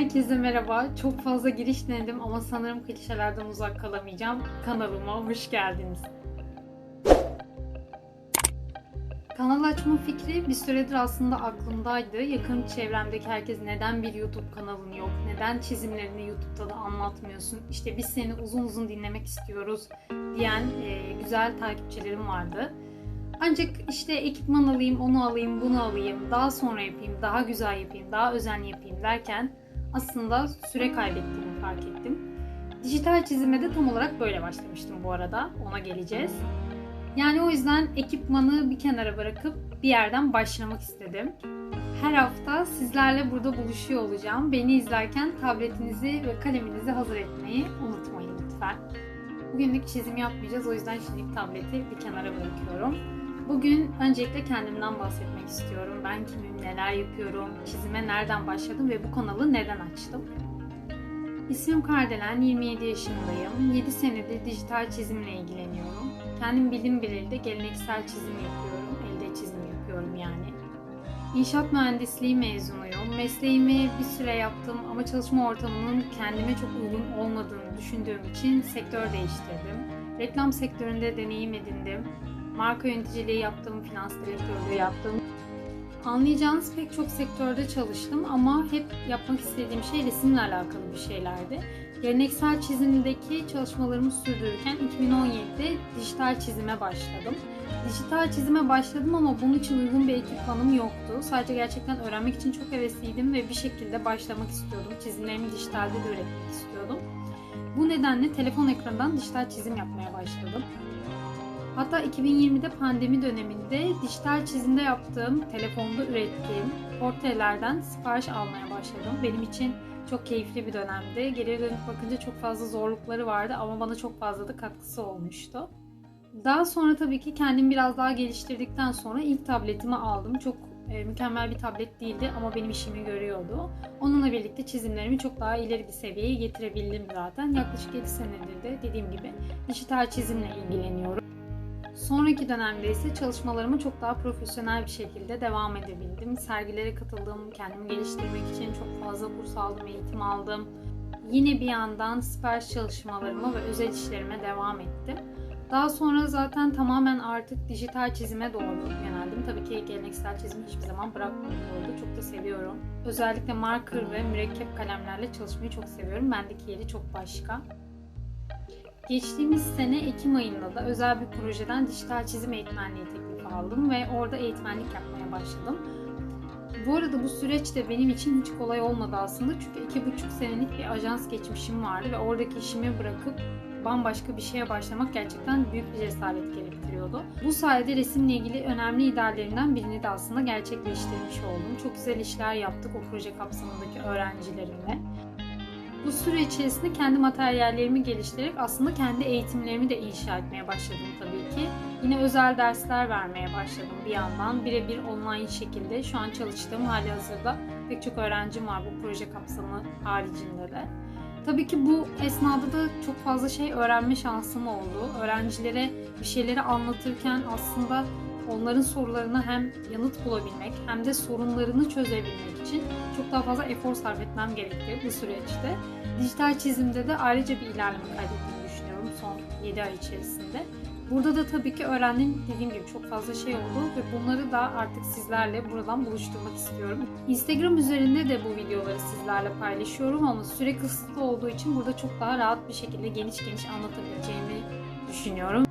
Herkese merhaba. Çok fazla giriş denedim ama sanırım klişelerden uzak kalamayacağım. Kanalıma hoş geldiniz. Kanal açma fikri bir süredir aslında aklımdaydı. Yakın çevremdeki herkes neden bir YouTube kanalın yok, neden çizimlerini YouTube'da da anlatmıyorsun, işte biz seni uzun uzun dinlemek istiyoruz diyen e, güzel takipçilerim vardı. Ancak işte ekipman alayım, onu alayım, bunu alayım, daha sonra yapayım, daha güzel yapayım, daha özenli yapayım derken aslında süre kaybettiğimi fark ettim. Dijital çizime de tam olarak böyle başlamıştım bu arada. Ona geleceğiz. Yani o yüzden ekipmanı bir kenara bırakıp bir yerden başlamak istedim. Her hafta sizlerle burada buluşuyor olacağım. Beni izlerken tabletinizi ve kaleminizi hazır etmeyi unutmayın lütfen. Bugünlük çizim yapmayacağız o yüzden şimdilik tableti bir kenara bırakıyorum. Bugün öncelikle kendimden bahsetmek istiyorum. Ben kimim, neler yapıyorum, çizime nereden başladım ve bu kanalı neden açtım? İsmim Kardelen, 27 yaşındayım. 7 senedir dijital çizimle ilgileniyorum. Kendim bildim bileli de geleneksel çizim yapıyorum, elde çizim yapıyorum yani. İnşaat mühendisliği mezunuyum. Mesleğimi bir süre yaptım ama çalışma ortamının kendime çok uygun olmadığını düşündüğüm için sektör değiştirdim. Reklam sektöründe deneyim edindim. Marka yöneticiliği yaptım, finans direktörlüğü yaptım. Anlayacağınız pek çok sektörde çalıştım ama hep yapmak istediğim şey resimle alakalı bir şeylerdi. Geleneksel çizimdeki çalışmalarımı sürdürürken 2017'de dijital çizime başladım. Dijital çizime başladım ama bunun için uygun bir ekipmanım yoktu. Sadece gerçekten öğrenmek için çok hevesliydim ve bir şekilde başlamak istiyordum. Çizimlerimi dijitalde de üretmek istiyordum. Bu nedenle telefon ekranından dijital çizim yapmaya başladım. Hatta 2020'de pandemi döneminde dijital çizimde yaptığım, telefonda ürettiğim portrelerden sipariş almaya başladım. Benim için çok keyifli bir dönemdi. Geriye dönüp bakınca çok fazla zorlukları vardı ama bana çok fazla da katkısı olmuştu. Daha sonra tabii ki kendimi biraz daha geliştirdikten sonra ilk tabletimi aldım. Çok e, mükemmel bir tablet değildi ama benim işimi görüyordu. Onunla birlikte çizimlerimi çok daha ileri bir seviyeye getirebildim zaten. Yaklaşık 7 senedir de dediğim gibi dijital çizimle ilgileniyorum. Sonraki dönemde ise çalışmalarıma çok daha profesyonel bir şekilde devam edebildim. Sergilere katıldım, kendimi geliştirmek için çok fazla kurs aldım, eğitim aldım. Yine bir yandan sipariş çalışmalarıma ve özel işlerime devam ettim. Daha sonra zaten tamamen artık dijital çizime doğru yöneldim. Tabii ki geleneksel çizimi hiçbir zaman bu arada. Çok da seviyorum. Özellikle marker ve mürekkep kalemlerle çalışmayı çok seviyorum. Bendeki yeri çok başka. Geçtiğimiz sene Ekim ayında da özel bir projeden dijital çizim eğitmenliği teklifi aldım ve orada eğitmenlik yapmaya başladım. Bu arada bu süreç de benim için hiç kolay olmadı aslında çünkü iki buçuk senelik bir ajans geçmişim vardı ve oradaki işimi bırakıp bambaşka bir şeye başlamak gerçekten büyük bir cesaret gerektiriyordu. Bu sayede resimle ilgili önemli ideallerimden birini de aslında gerçekleştirmiş oldum. Çok güzel işler yaptık o proje kapsamındaki öğrencilerimle. Bu süre içerisinde kendi materyallerimi geliştirerek aslında kendi eğitimlerimi de inşa etmeye başladım tabii ki. Yine özel dersler vermeye başladım bir yandan. Birebir online şekilde şu an çalıştığım hali hazırda pek çok öğrencim var bu proje kapsamı haricinde de. Tabii ki bu esnada da çok fazla şey öğrenme şansım oldu. Öğrencilere bir şeyleri anlatırken aslında onların sorularına hem yanıt bulabilmek hem de sorunlarını çözebilmek için çok daha fazla efor sarf etmem gerekti bu süreçte. Dijital çizimde de ayrıca bir ilerleme kaydettiğimi düşünüyorum son 7 ay içerisinde. Burada da tabii ki öğrendiğim dediğim gibi çok fazla şey oldu ve bunları da artık sizlerle buradan buluşturmak istiyorum. Instagram üzerinde de bu videoları sizlerle paylaşıyorum ama süre kısıtlı olduğu için burada çok daha rahat bir şekilde geniş geniş anlatabileceğimi düşünüyorum.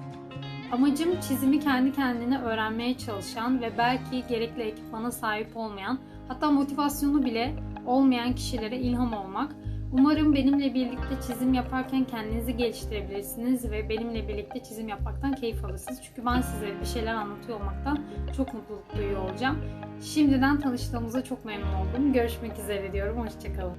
Amacım çizimi kendi kendine öğrenmeye çalışan ve belki gerekli ekipmana sahip olmayan, hatta motivasyonu bile olmayan kişilere ilham olmak. Umarım benimle birlikte çizim yaparken kendinizi geliştirebilirsiniz ve benimle birlikte çizim yapmaktan keyif alırsınız. Çünkü ben size bir şeyler anlatıyor olmaktan çok mutluluk duyuyor olacağım. Şimdiden tanıştığımıza çok memnun oldum. Görüşmek üzere diyorum. Hoşçakalın.